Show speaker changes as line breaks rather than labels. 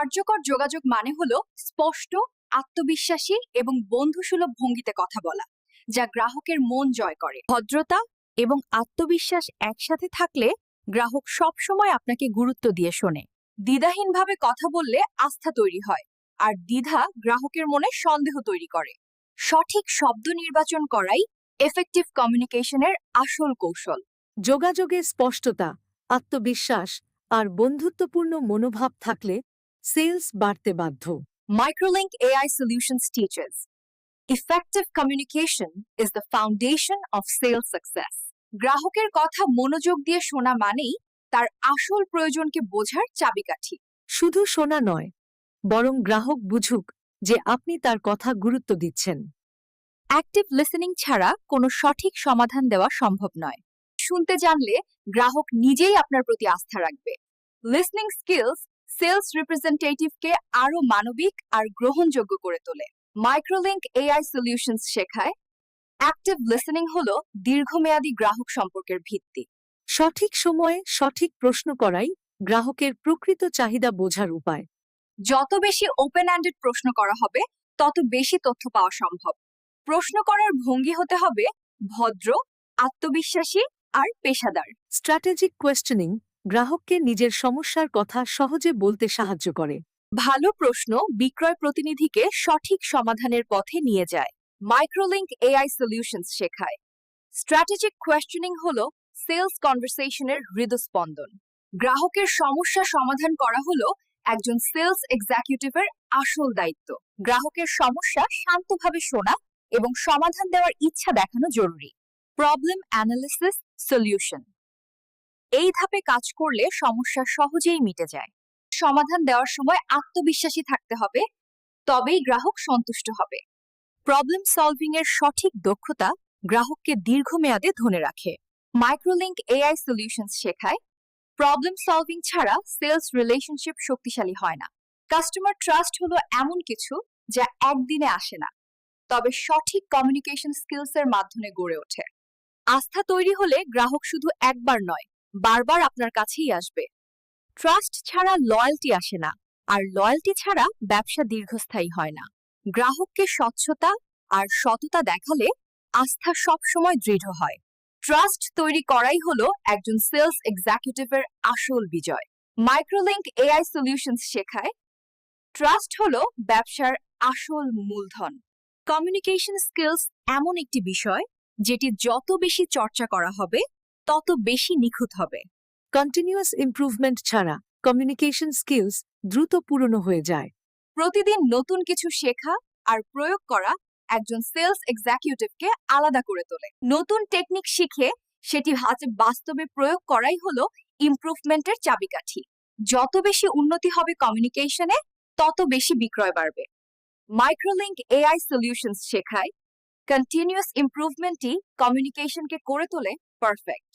কার্যকর যোগাযোগ মানে হলো স্পষ্ট, আত্মবিশ্বাসী এবং বন্ধুসুলভ ভঙ্গিতে কথা বলা, যা গ্রাহকের মন জয় করে। ভদ্রতা এবং আত্মবিশ্বাস একসাথে থাকলে গ্রাহক সবসময় আপনাকে গুরুত্ব দিয়ে শোনে। দ্বিধাহীনভাবে কথা বললে আস্থা তৈরি হয়, আর দ্বিধা গ্রাহকের মনে সন্দেহ তৈরি করে। সঠিক শব্দ নির্বাচন করাই এফেক্টিভ কমিউনিকেশনের আসল কৌশল।
যোগাযোগে স্পষ্টতা, আত্মবিশ্বাস আর বন্ধুত্বপূর্ণ মনোভাব থাকলে সেলস বাড়তে বাধ্য।
Microlink AI Solutions teaches, effective communication is the foundation of sales success. গ্রাহকের কথা মনোযোগ দিয়ে শোনা মানেই তার আসল প্রয়োজনকে বোঝার চাবিকাঠি।
শুধু শোনা নয়, বরং গ্রাহক বুঝুক যে আপনি তার কথা গুরুত্ব দিচ্ছেন।
অ্যাক্টিভ লিসেনিং ছাড়া কোনো সঠিক সমাধান দেওয়া সম্ভব নয়। শুনতে জানলে গ্রাহক নিজেই আপনার প্রতি আস্থা রাখবে। লিসনিং স্কিলস সেলস রিপ্রেজেন্টেটিভকে আরও মানবিক আর গ্রহণযোগ্য করে তোলে। মাইক্রোলিঙ্ক এআই সলিউশনস শেখায়। অ্যাক্টিভ লিসেনিং হলো দীর্ঘমেয়াদী গ্রাহক সম্পর্কের ভিত্তি।
সঠিক সময়ে সঠিক প্রশ্ন করাই গ্রাহকের প্রকৃত চাহিদা বোঝার উপায়।
যত বেশি ওপেন হ্যান্ডেড প্রশ্ন করা হবে তত বেশি তথ্য পাওয়া সম্ভব। প্রশ্ন করার ভঙ্গি হতে হবে ভদ্র আত্মবিশ্বাসী আর পেশাদার।
স্ট্র্যাটেজিক কোয়েশ্চেনিং গ্রাহককে নিজের সমস্যার কথা সহজে বলতে সাহায্য করে।
ভালো প্রশ্ন বিক্রয় প্রতিনিধিকে সঠিক সমাধানের পথে নিয়ে যায়। মাইক্রোলিঙ্ক এআই সলিউশনস শেখায়। স্ট্র্যাটেজিক কোয়েশ্চেনিং হল সেলস কনভারসেশনের হৃদস্পন্দন। গ্রাহকের সমস্যা সমাধান করা হলো একজন সেলস এক্সিকিউটিভের আসল দায়িত্ব। গ্রাহকের সমস্যা শান্তভাবে শোনা এবং সমাধান দেওয়ার ইচ্ছা দেখানো জরুরি। প্রবলেম অ্যানালিসিস সলিউশন এই ধাপে কাজ করলে সমস্যা সহজেই মিটে যায়। সমাধান দেওয়ার সময় আত্মবিশ্বাসী থাকতে হবে, তবেই গ্রাহক সন্তুষ্ট হবে। প্রবলেম সলভিং এর সঠিক দক্ষতা গ্রাহককে দীর্ঘমেয়াদে ধরে রাখে। মাইক্রোলিঙ্ক এআই সলিউশনস শেখায় প্রবলেম সলভিং ছাড়া সেলস রিলেশনশিপ শক্তিশালী হয় না। কাস্টমার ট্রাস্ট হলো এমন কিছু যা একদিনে আসে না, তবে সঠিক কমিউনিকেশন স্কিলস এর মাধ্যমে গড়ে ওঠে। আস্থা তৈরি হলে গ্রাহক শুধু একবার নয় বারবার আপনার কাছেই আসবে। ট্রাস্ট ছাড়া লয়্যালটি আসে না, আর লয়্যালটি ছাড়া ব্যবসা দীর্ঘস্থায়ী হয় না। গ্রাহককে স্বচ্ছতা আর সততা দেখালে আস্থা সবসময় দৃঢ় হয়। ট্রাস্ট তৈরি করাই হলো একজন সেলস এক্সিকিউটিভের আসল বিজয়। মাইক্রোলিঙ্ক এআই সলিউশনস শেখায়, ট্রাস্ট হলো ব্যবসার আসল মূলধন। কমিউনিকেশন স্কিলস এমন একটি বিষয় যেটি যত বেশি চর্চা করা হবে তত বেশি নিখুঁত হবে।
কন্টিনিউয়াস ইমপ্রুভমেন্ট ছাড়া কমিউনিকেশন স্কিলস দ্রুত পুরনো হয়ে যায়।
প্রতিদিন নতুন কিছু শেখা আর প্রয়োগ করা একজন সেলস এক্সিকিউটিভকে আলাদা করে তোলে। নতুন টেকনিক শিখে সেটি হাতে বাস্তবে প্রয়োগ করাই হলো ইমপ্রুভমেন্টের চাবিকাঠি। যত বেশি উন্নতি হবে কমিউনিকেশনে তত বেশি বিক্রয় বাড়বে। মাইক্রোলিঙ্ক এআই সলিউশনস শেখায়। কন্টিনিউয়াস ইমপ্রুভমেন্টই কমিউনিকেশনকে করে তোলে পারফেক্ট